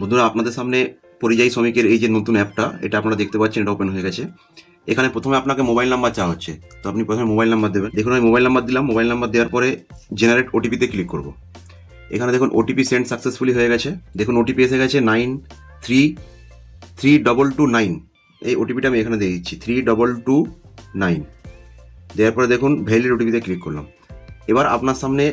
বন্ধুরা, আপনাদের সামনে পরিযায়ী শ্রমিকের এই যে নতুন অ্যাপটা, এটা আপনারা দেখতে পাচ্ছেন, এটা ওপেন হয়ে গেছে। এখানে প্রথমে আপনাকে মোবাইল নাম্বার চাওয়া হচ্ছে। তো আপনি প্রথমে মোবাইল নাম্বার দেবেন। দেখুন, আমি মোবাইল নাম্বার দিলাম। মোবাইল নাম্বার দেওয়ার পরে জেনারেট ওটিপিতে ক্লিক করব। এখানে দেখুন ওটিপি সেন্ড সাকসেসফুলি হয়ে গেছে। দেখুন ওটিপি এসে গেছে nine three three double two nine এই ওটিপিটা আমি এখানে দিয়ে দিচ্ছি থ্রি ডবল টু নাইন দেওয়ার পরে দেখুন ভ্যালিড ওটিপিতে ক্লিক করলাম। এবার আপনার সামনে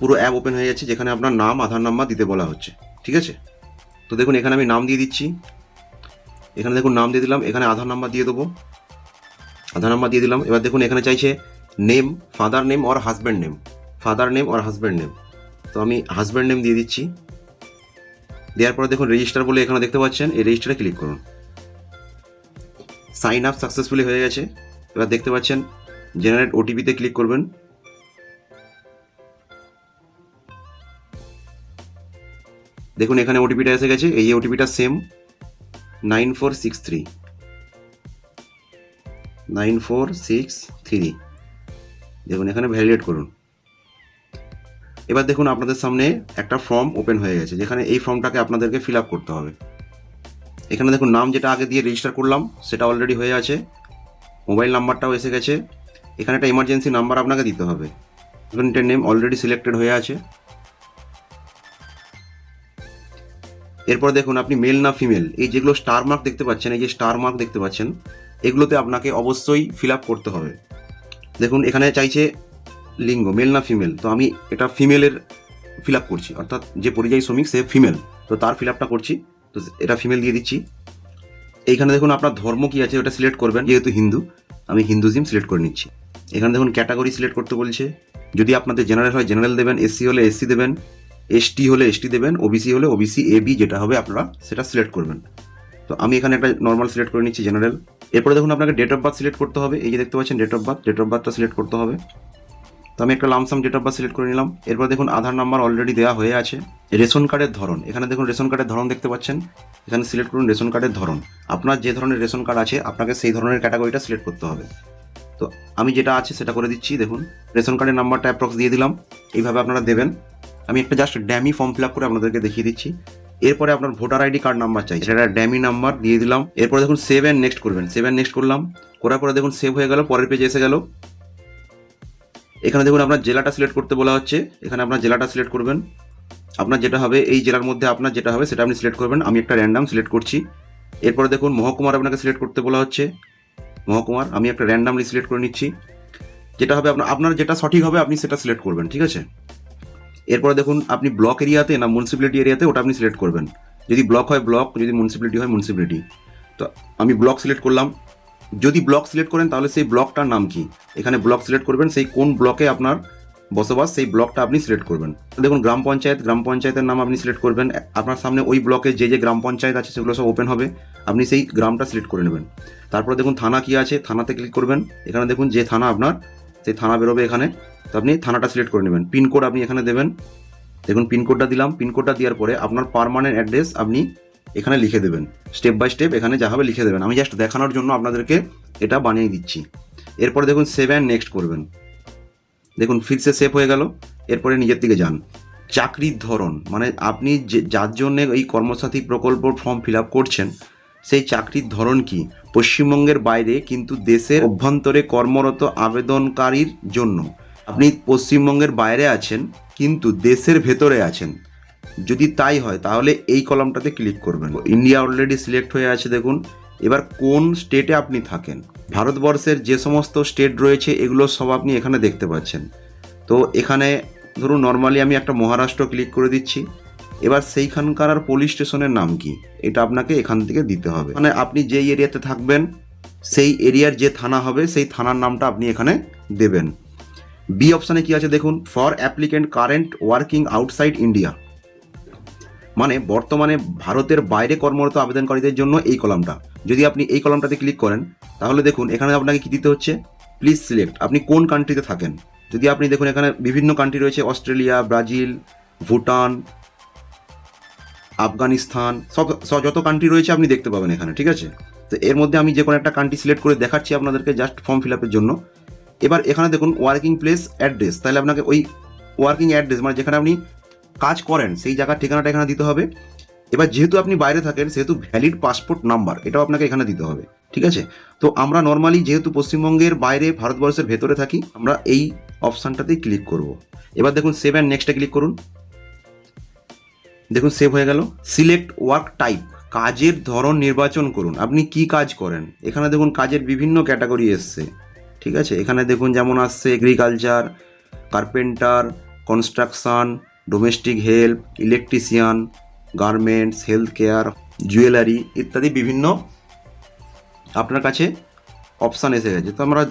পুরো অ্যাপ ওপেন হয়ে যাচ্ছে যেখানে আপনার নাম, আধার নাম্বার দিতে বলা হচ্ছে। ঠিক আছে? তো দেখুন, এখানে আমি নাম দিয়ে দিচ্ছি। এখানে দেখুন, নাম দিয়ে দিলাম, এখানে আধার নাম্বার দিয়ে দেবো। আধার নাম্বার দিয়ে দিলাম। এবার দেখুন, এখানে চাইছে name, father name or husband name. Father name or husband name. তো আমি হাজব্যান্ড নেম দিয়ে দিচ্ছি। দেওয়ার পরে দেখুন, রেজিস্টার বলে এখানে দেখতে পাচ্ছেন, এই রেজিস্টারে ক্লিক করুন। সাইন আপ সাকসেসফুলি হয়ে গেছে। এবার দেখতে পাচ্ছেন, জেনারেট ওটিপিতে ক্লিক করবেন। দেখুন, এখানে ওটিপিটা এসে গেছে। এই ওটিপিটা same nine four six three nine four six three দেখুন, এখানে ভ্যালিডেট করুন। এবার দেখুন, আপনাদের সামনে একটা ফর্ম ওপেন হয়ে গেছে, যেখানে এই ফর্মটাকে আপনাদেরকে ফিল আপ করতে হবে। এখানে দেখুন, নাম যেটা আগে দিয়ে রেজিস্টার করলাম, সেটা অলরেডি হয়ে আছে। মোবাইল নাম্বারটাও এসে গেছে। এখানে একটা ইমার্জেন্সি নাম্বার আপনাকে দিতে হবে। স্টুডেন্টের নেম অলরেডি সিলেক্টেড হয়ে আছে। এরপর দেখুন আপনি মেল না ফিমেল এই যেগুলো স্টার মার্ক দেখতে পাচ্ছেন, এই যে স্টার মার্ক দেখতে পাচ্ছেন, এগুলোতে আপনাকে অবশ্যই ফিল করতে হবে। দেখুন, এখানে চাইছে লিঙ্গ মেল না ফিমেল তো আমি এটা ফিমেলের ফিল করছি, অর্থাৎ যে পরিযায়ী শ্রমিক, সে ফিমেল তো তার ফিল করছি, তো এটা ফিমেল দিয়ে দিচ্ছি। এইখানে দেখুন আপনার ধর্ম কি আছে, ওটা সিলেক্ট করবেন, যেহেতু হিন্দু, আমি হিন্দুজিম সিলেক্ট করে নিচ্ছি। এখানে দেখুন ক্যাটাগরি সিলেক্ট করতে বলছে, যদি আপনাদের জেনারেল হয় জেনারেল দেবেন এসসি হলে এসসি দেবেন এসটি হলে এসটি দেবেন ওবিসি হলে ওবিসি এ বি যেটা হবে আপনারা সেটা সিলেক্ট করবেন। তো আমি এখানে একটা নর্মাল সিলেক্ট করে নিচ্ছি জেনারেল এরপরে দেখুন আপনাকে ডেট অফ বার্থ সিলেক্ট করতে হবে। এই যে দেখতে পাচ্ছেন date of birth date of বার্থটা select করতে হবে। তো আমি একটা lump sum date of birth select করে নিলাম। এরপর দেখুন আধার নাম্বার অলরেডি দেওয়া হয়ে আছে। রেশন কার্ডের ধরন। এখানে দেখুন রেশন কার্ডের ধরন দেখতে পাচ্ছেন। এখানে সিলেক্ট করুন রেশন কার্ডের ধরন। আপনার যে ধরনের রেশন কার্ড আছে, আপনাকে সেই ধরনের ক্যাটাগরিটা সিলেক্ট করতে হবে। তো আমি যেটা আছে সেটা করে দিচ্ছি, দেখুন। রেশন কার্ডের নাম্বারটা অ্যাপ্রক্স দিয়ে দিলাম। এইভাবে আপনারা দেবেন। আমি একটা just dummy form fill up করে আপনাদেরকে দেখিয়ে দিচ্ছি। এরপরে আপনার ভোটার আইডি কার্ড নাম্বার চাই। সেটা ড্যামি নাম্বার দিয়ে দিলাম। এরপরে দেখুন সেভ অ্যান্ড নেক্সট করবেন। সেভ অ্যান্ড নেক্সট করলাম। করার পরে দেখুন সেভ হয়ে গেল, পরের পেজে এসে গেল। এখানে দেখুন আপনার জেলাটা সিলেক্ট করতে বলা হচ্ছে। এখানে আপনার জেলাটা সিলেক্ট করবেন। আপনার যেটা হবে, এই জেলার মধ্যে আপনার যেটা হবে, সেটা আপনি সিলেক্ট করবেন। আমি একটা র্যান্ডাম সিলেক্ট করছি। এরপরে দেখুন মহকুমার আপনাকে সিলেক্ট করতে বলা হচ্ছে। মহকুমার, আমি একটা র্যান্ডামলি সিলেক্ট করে নিচ্ছি। যেটা হবে, আপনার আপনার যেটা সঠিক হবে, আপনি সেটা সিলেক্ট করবেন, ঠিক আছে? এরপরে দেখুন, আপনি ব্লক এরিয়াতে না মিউনিসিপ্যালিটি এরিয়াতে ওটা আপনি সিলেক্ট করবেন। যদি ব্লক হয় ব্লক যদি মিউনিসিপ্যালিটি হয় মিউনিসিপ্যালিটি তো আমি ব্লক সিলেক্ট করলাম। যদি ব্লক সিলেক্ট করেন, তাহলে সেই ব্লকটার নাম কি? এখানে ব্লক সিলেক্ট করবেন, সেই কোন ব্লকে আপনার বসবাস, সেই ব্লকটা আপনি সিলেক্ট করবেন। দেখুন, গ্রাম পঞ্চায়েত, গ্রাম পঞ্চায়েতের নাম আপনি সিলেক্ট করবেন। আপনার সামনে ওই ব্লকে যে যে গ্রাম পঞ্চায়েত আছে, সেগুলো সব ওপেন হবে। আপনি সেই গ্রামটা সিলেক্ট করে নেবেন। তারপরে দেখুন, থানা কি আছে? থানাতে ক্লিক করবেন। এখানে দেখুন, যে থানা আপনার সেই থানা বেরোবে এখানে, তো আপনি থানাটা সিলেক্ট করে নেবেন। পিনকোড আপনি এখানে দেবেন। দেখুন পিনকোডটা দিলাম। পিনকোডটা দেওয়ার পরে আপনার পারমানেন্ট অ্যাড্রেস আপনি এখানে লিখে দেবেন। স্টেপ বাই স্টেপ এখানে যা হবে লিখে দেবেন। আমি জাস্ট দেখানোর জন্য আপনাদেরকে এটা বানিয়ে দিচ্ছি। এরপরে দেখুন সেভ অ্যান্ড নেক্সট করবেন। দেখুন ফিক্সে সেভ হয়ে গেল। এরপরে নিজের দিকে যান। চাকরির ধরন মানে আপনি যে যার জন্যে এই কর্মসাথী প্রকল্প ফর্ম ফিল আপ করছেন সেই চাকরির ধরন কি? পশ্চিমবঙ্গের বাইরে কিন্তু দেশের অভ্যন্তরে কর্মরত আবেদনকারীর জন্য। আপনি পশ্চিমবঙ্গের বাইরে আছেন, কিন্তু দেশের ভেতরে আছেন। যদি তাই হয়, তাহলে এই কলমটাতে ক্লিক করবেন। ইন্ডিয়া অলরেডি সিলেক্ট হয়ে আছে, দেখুন। এবার কোন স্টেটে আপনি থাকেন? ভারতবর্ষের যে সমস্ত স্টেট রয়েছে, এগুলো সব আপনি এখানে দেখতে পাচ্ছেন। তো এখানে, ধরুন নর্মালি আমি একটা মহারাষ্ট্র ক্লিক করে দিচ্ছি। এবার সেইখানকার আর পুলিশ স্টেশনের নাম কি? এটা আপনাকে এখান থেকে দিতে হবে। মানে আপনি যেই এরিয়াতে থাকবেন, সেই এরিয়ার যে থানা হবে, সেই থানার নামটা আপনি এখানে দেবেন। বি অপশানে কি আছে দেখুন? For applicant current working outside India মানে বর্তমানে ভারতের বাইরে কর্মরত আবেদনকারীদের জন্য এই কলামটা। যদি আপনি এই কলামটাতে ক্লিক করেন, তাহলে দেখুন, এখানে আপনাকে কি দিতে হচ্ছে? প্লিজ সিলেক্ট আপনি কোন কান্ট্রিতে থাকেন? যদি আপনি দেখুন, এখানে বিভিন্ন কান্ট্রি রয়েছে, অস্ট্রেলিয়া, ব্রাজিল, ভুটান আফগানিস্তান, সব যত কান্ট্রি রয়েছে আপনি দেখতে পাবেন এখানে, ঠিক আছে? তো এর মধ্যে আমি যে কোনো একটা কান্ট্রি সিলেক্ট করে দেখাচ্ছি আপনাদেরকে জাস্ট ফর্ম ফিল আপের জন্য। এবার এখানে দেখুন ওয়ার্কিং প্লেস অ্যাড্রেস তাহলে আপনাকে ওই ওয়ার্কিং অ্যাড্রেস মানে যেখানে আপনি কাজ করেন, সেই জায়গার ঠিকানাটা এখানে দিতে হবে। এবার যেহেতু আপনি বাইরে থাকেন, সেহেতু ভ্যালিড পাসপোর্ট নাম্বার এটাও আপনাকে এখানে দিতে হবে, ঠিক আছে? তো আমরা নর্মালি যেহেতু পশ্চিমবঙ্গের বাইরে ভারতবর্ষের ভেতরে থাকি, আমরা এই অপশানটাতেই ক্লিক করব। এবার দেখুন সেভ অ্যান্ড নেক্সটে ক্লিক করুন। দেখুন সেভ হয়ে গেল। সিলেক্ট ওয়ার্ক টাইপ কাজের ধরন নির্বাচন করুন। আপনি কি কাজ করেন? এখানে দেখুন, কাজের বিভিন্ন ক্যাটাগরি এসছে। ঠিক আছে? এখানে দেখুন, যেমন আসছে agriculture carpenter construction domestic help electrician garments health care jewellery ইত্যাদি বিভিন্ন আপনার কাছে অপশান এসে গেছে। তো আমরা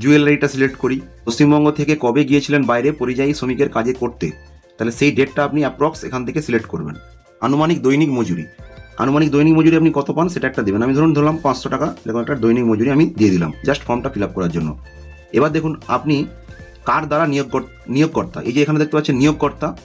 জুয়েলারিটা সিলেক্ট করি। পশ্চিমবঙ্গ থেকে কবে গিয়েছিলেন বাইরে? পরিযায়ী শ্রমিকের কাজে করতে। তাহলে সেই ডেটটা আপনি অ্যাপ্রক্স এখান থেকে সিলেক্ট করবেন। আনুমানিক দৈনিক মজুরি। আনুমানিক দৈনিক মজুরি আপনি কত পান সেটা একটা দেবেন। আমি ধরুন ধরলাম পাঁচশো টাকা, এরকম একটা দৈনিক মজুরি আমি দিয়ে দিলাম জাস্ট ফর্মটা ফিল আপ করার জন্য। এবার দেখুন, আপনি কার দ্বারা নিয়োগ কর- নিয়োগকর্তা? এই যে এখানে দেখতে পাচ্ছেন, নিয়োগকর্তা,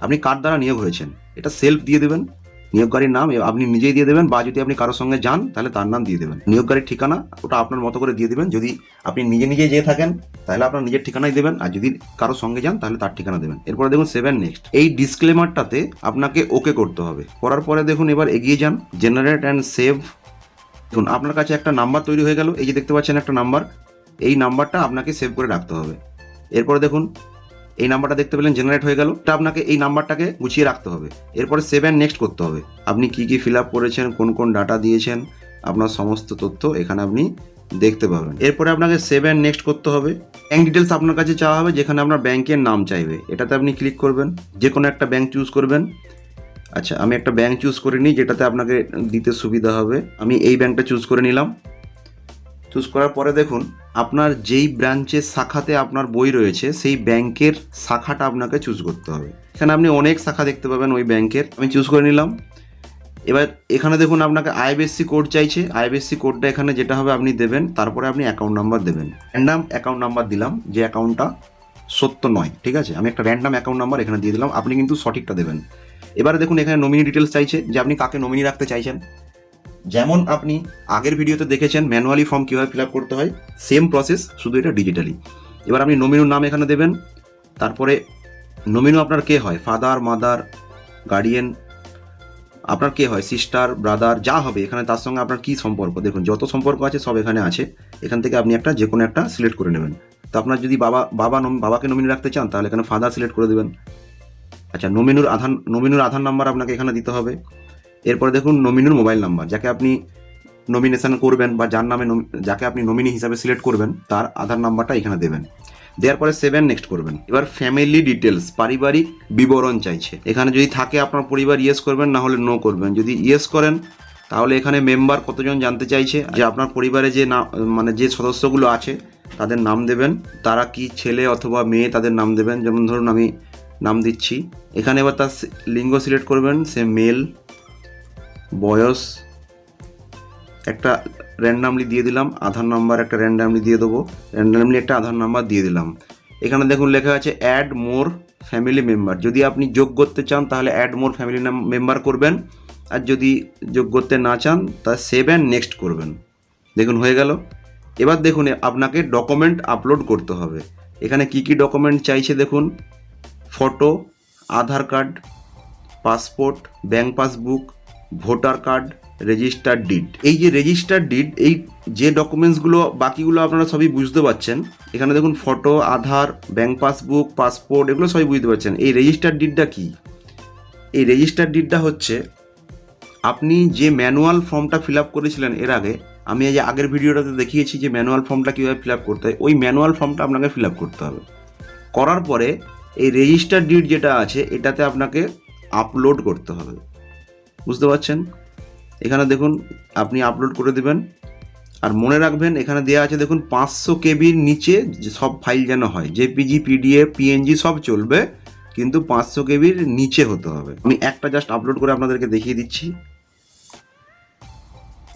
আপনি কার দ্বারা নিয়োগ হয়েছেন? এটা সেলফ দিয়ে দেবেন। নিয়োগকারীর নাম আপনি নিজেই দিয়ে দেবেন বা যদি আপনি কারোর সঙ্গে যান, তাহলে তার নাম দিয়ে দেবেন। নিয়োগকারীর ঠিকানা ওটা আপনার মতো করে দিয়ে দেবেন। যদি আপনি নিজে নিজে যেয়ে থাকেন, তাহলে আপনার নিজের ঠিকানাই দেবেন। আর যদি কারোর সঙ্গে যান, তাহলে তার ঠিকানা দেবেন। এরপরে দেখুন সেভেন নেক্সট। এই ডিসক্লেমারটাতে আপনাকে ওকে করতে হবে। করার পরে দেখুন এবার এগিয়ে যান। Generate and save. দেখুন, আপনার কাছে একটা নাম্বার তৈরি হয়ে গেল। এই যে দেখতে পাচ্ছেন একটা নাম্বার। এই নাম্বারটা আপনাকে সেভ করে রাখতে হবে। এরপরে দেখুন এই নাম্বারটা দেখতে পেলেন জেনারেট হয়ে গেল। আপনাকে এই নাম্বারটাকে গুছিয়ে রাখতে হবে। এরপরে সেভেন নেক্সট করতে হবে। আপনি কি কি ফিল আপ করেছেন, কোন কোন ডাটা দিয়েছেন, আপনার সমস্ত তথ্য এখানে আপনি দেখতে পাবেন। এরপরে আপনাকে সেভেন নেক্সট করতে হবে। ব্যাঙ্ক ডিটেলস আপনার কাছে চাওয়া হবে, যেখানে আপনার ব্যাংকের নাম চাইবে। এটাতে আপনি ক্লিক করবেন। যে কোনো একটা ব্যাংক চুজ করবেন। আচ্ছা আমি একটা ব্যাংক চুজ করে নিই, যেটাতে আপনাকে দিতে সুবিধা হবে। আমি এই ব্যাংকটা চুজ করে নিলাম। চুজ করার পরে দেখুন, আপনার যেই ব্রাঞ্চের শাখাতে আপনার বই রয়েছে, সেই ব্যাংকের শাখাটা আপনাকে চুজ করতে হবে। এখানে আপনি অনেক শাখা দেখতে পাবেন ওই ব্যাংকের আমি চুজ করে নিলাম। এবার এখানে দেখুন, আপনাকে আইবিএসসি কোড চাইছে। আইবিএসসি কোডটা এখানে যেটা হবে, আপনি দেবেন। তারপরে আপনি অ্যাকাউন্ট নাম্বার দেবেন। র্যান্ডাম অ্যাকাউন্ট নাম্বার দিলাম, যে অ্যাকাউন্টটা সত্য নয়, ঠিক আছে? আমি একটা র্যান্ডাম অ্যাকাউন্ট নাম্বার এখানে দিয়ে দিলাম। আপনি কিন্তু সঠিকটা দেবেন। এবারে দেখুন, এখানে নমিনি ডিটেলস চাইছে, যে আপনি কাকে নমিনি রাখতে চাইছেন? যেমন আপনি আগের ভিডিওতে দেখেছেন ম্যানুয়ালি ফর্ম কীভাবে ফিল আপ করতে হয় সেম প্রসেস শুধু এটা ডিজিটালি এবার আপনি নমিনুর নাম এখানে দেবেন, তারপরে নমিনু আপনার কে হয়? ফাদার মাদার গার্ডিয়ান আপনার কে হয়? সিস্টার ব্রাদার যা হবে, এখানে তার সঙ্গে আপনার কী সম্পর্ক? দেখুন, যত সম্পর্ক আছে, সব এখানে আছে। এখান থেকে আপনি একটা যে কোনো একটা সিলেক্ট করে নেবেন। তো আপনার যদি বাবা বাবা বাবাকে নমিনি রাখতে চান, তাহলে এখানে ফাদার সিলেক্ট করে দেবেন। আচ্ছা নমিনুর আধার নমিনুর আধার নাম্বার আপনাকে এখানে দিতে হবে। এরপরে দেখুন নমিনুর মোবাইল নাম্বার যাকে আপনি নমিনেশন করবেন বা যার নামে যাকে আপনি নমিনি হিসাবে সিলেক্ট করবেন, তার আধার নাম্বারটা এখানে দেবেন। দেওয়ার পরে সেভেন নেক্সট করবেন। এবার ফ্যামিলি ডিটেলস পারিবারিক বিবরণ চাইছে। এখানে যদি থাকে আপনার পরিবার ইয়েস করবেন, না হলে নো করবেন। যদি ইয়েস করেন, তাহলে এখানে মেম্বার কতজন জানতে চাইছে? যে আপনার পরিবারে যে না মানে যে সদস্যগুলো আছে, তাদের নাম দেবেন। তারা কি ছেলে অথবা মেয়ে তাদের নাম দেবেন। যেমন ধরুন আমি নাম দিচ্ছি। এখানে এবার তার লিঙ্গ সিলেক্ট করবেন, সে মেল বয়স, একটা র্যান্ডামলি দিয়ে দিলাম, আধার নাম্বার একটা র্যান্ডামলি দিয়ে দেবো র্যান্ডামলি একটা আধার নাম্বার দিয়ে দিলাম। এখানে দেখুন লেখা আছে অ্যাড মোর ফ্যামিলি মেম্বার যদি আপনি যোগ করতে চান, তাহলে অ্যাড মোর ফ্যামিলি মেম্বার করবেন। আর যদি যোগ করতে না চান, তা সেভ অ্যান্ড নেক্সট করবেন। দেখুন, হয়ে গেল। এবার দেখুন, আপনাকে ডকুমেন্ট আপলোড করতে হবে। এখানে কি কি ডকুমেন্ট চাইছে দেখুন? Photo Aadhaar card passport bank passbook voter card register deed এই যে রেজিস্টার ডিড এই যে ডকুমেন্টসগুলো বাকিগুলো আপনারা সবই বুঝতে পারছেন। এখানে দেখুন photo Aadhaar bank passbook passport এগুলো সবই বুঝতে পারছেন। এই রেজিস্টার ডিডটা কি? এই রেজিস্টার ডিডটা হচ্ছে, আপনি যে ম্যানুয়াল ফর্মটা ফিল আপ করেছিলেন এর আগে, আমি এই যে আগের ভিডিওটাতে দেখিয়েছি যে ম্যানুয়াল ফর্মটা কীভাবে ফিল আপ করতে হয়, ওই ম্যানুয়াল ফর্মটা আপনাকে ফিল আপ করতে হবে। করার পরে এই রেজিস্টার ডিড যেটা আছে, এটাতে আপনাকে আপলোড করতে হবে। বুঝতে পারছেন? এখানে দেখুন, আপনি আপলোড করে দেবেন। আর মনে রাখবেন, এখানে দেওয়া আছে, দেখুন, পাঁচশো কেবির নিচে সব ফাইল যেন হয় জেপিজি পিডিএফ পিএনজি সব চলবে, কিন্তু পাঁচশো কেবির নিচে হতে হবে। আমি একটা জাস্ট আপলোড করে আপনাদেরকে দেখিয়ে দিচ্ছি।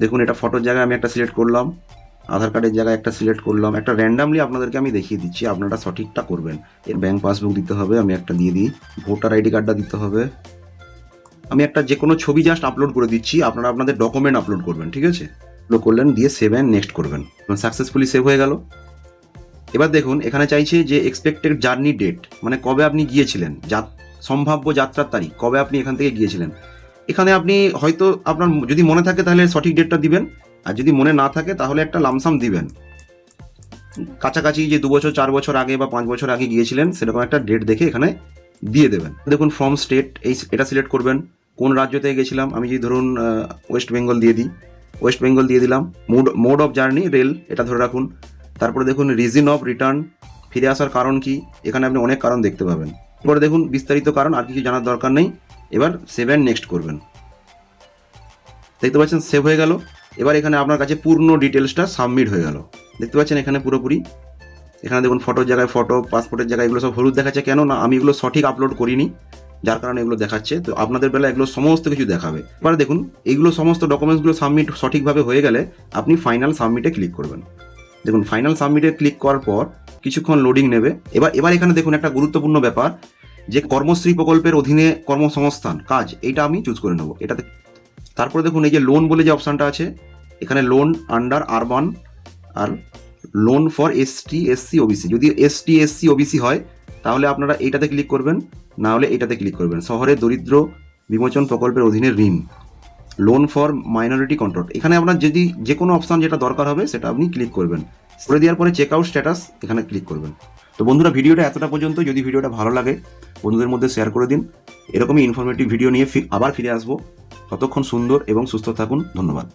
দেখুন, এটা ফটোর জায়গায় আমি একটা সিলেক্ট করলাম, আধার কার্ডের জায়গায় একটা সিলেক্ট করলাম, একটা র্যান্ডামলি আপনাদেরকে আমি দেখিয়ে দিচ্ছি, আপনারা সঠিকটা করবেন। এর ব্যাংক পাসবুক দিতে হবে, আমি একটা দিয়ে দিই ভোটার আইডি কার্ডটা দিতে হবে। আমি একটা যে কোনো ছবি জাস্ট আপলোড করে দিচ্ছি, আপনারা আপনাদের ডকুমেন্ট আপলোড করবেন, ঠিক আছে? আপলোড করলেন, দিয়ে সেভ অ্যান্ড নেক্সট করবেন। সাকসেসফুলি সেভ হয়ে গেল। এবার দেখুন, এখানে চাইছে যে এক্সপেক্টেড জার্নি ডেট মানে কবে আপনি গিয়েছিলেন যা সম্ভাব্য যাত্রার তারিখ, কবে আপনি এখান থেকে গিয়েছিলেন। এখানে আপনি হয়তো আপনার যদি মনে থাকে তাহলে সঠিক ডেটটা দিবেন, আর যদি মনে না থাকে তাহলে একটা লামসাম দিবেন। কাছাকাছি যে দু বছর, চার বছর আগে বা পাঁচ বছর আগে গিয়েছিলেন, সেরকম একটা ডেট দেখে এখানে দিয়ে দেবেন। দেখুন ফ্রম স্টেট এই এটা সিলেক্ট করবেন। কোন রাজ্য থেকে গেছিলাম? আমি যদি ধরুন ওয়েস্ট বেঙ্গল দিয়ে দিই। ওয়েস্ট বেঙ্গল দিয়ে দিলাম। Mode mode of journey rail এটা ধরে রাখুন। তারপরে দেখুন রিজন অফ রিটার্ন ফিরে আসার কারণ কি? এখানে আপনি অনেক কারণ দেখতে পাবেন। এরপরে দেখুন, বিস্তারিত কারণ, আর কিছু জানার দরকার নেই। এবার সেভ অ্যান্ড নেক্সট করবেন। দেখতে পাচ্ছেন সেভ হয়ে গেল। এবার এখানে আপনার কাছে পূর্ণ ডিটেলসটা সাবমিট হয়ে গেল। দেখতে পাচ্ছেন, এখানে পুরোপুরি এখানে দেখুন ফটোর জায়গায় ফটো পাসপোর্টের জায়গায় এগুলো সব হলুদ দেখাচ্ছে। কেন না আমি এগুলো সঠিক আপলোড করিনি, যার কারণে এগুলো দেখাচ্ছে। তো আপনাদের বেলা এগুলো সমস্ত কিছু দেখাবে। এবার দেখুন, এগুলো সমস্ত ডকুমেন্টসগুলো সাবমিট সঠিকভাবে হয়ে গেলে আপনি ফাইনাল সাবমিটে ক্লিক করবেন। দেখুন ফাইনাল সাবমিটে ক্লিক করার পর কিছুক্ষণ লোডিং নেবে। এবার এবার এখানে দেখুন একটা গুরুত্বপূর্ণ ব্যাপার, যে কর্মশ্রী প্রকল্পের অধীনে কর্মসংস্থান, কাজ এটা আমি চুজ করে নেব। এটাতে তারপরে দেখুন, এই যে লোন বলে যে অপশানটা আছে, এখানে loan under urban R loan for ST SC OBC যদি এসটি এসসি ওবিসি হয়, তাহলে আপনারা এইটাতে ক্লিক করবেন, না হলে এইটাতে ক্লিক করবেন। শহরে দরিদ্র বিমোচন প্রকল্পের অধীনে ঋণ। লোন ফর মাইনরিটি কন্ট্রোল এখানে আপনার যদি যে কোনো অপশান যেটা দরকার হবে, সেটা আপনি ক্লিক করবেন। করে দেওয়ার পরে চেক আউট স্ট্যাটাস এখানে ক্লিক করবেন। তো বন্ধুরা, ভিডিওটা এতটা পর্যন্ত। যদি ভিডিওটা ভালো লাগে, বন্ধুদের মধ্যে শেয়ার করে দিন। এরকমই ইনফরমেটিভ ভিডিও নিয়ে আবার ফিরে আসব। ততক্ষণ সুন্দর এবং সুস্থ থাকুন। ধন্যবাদ।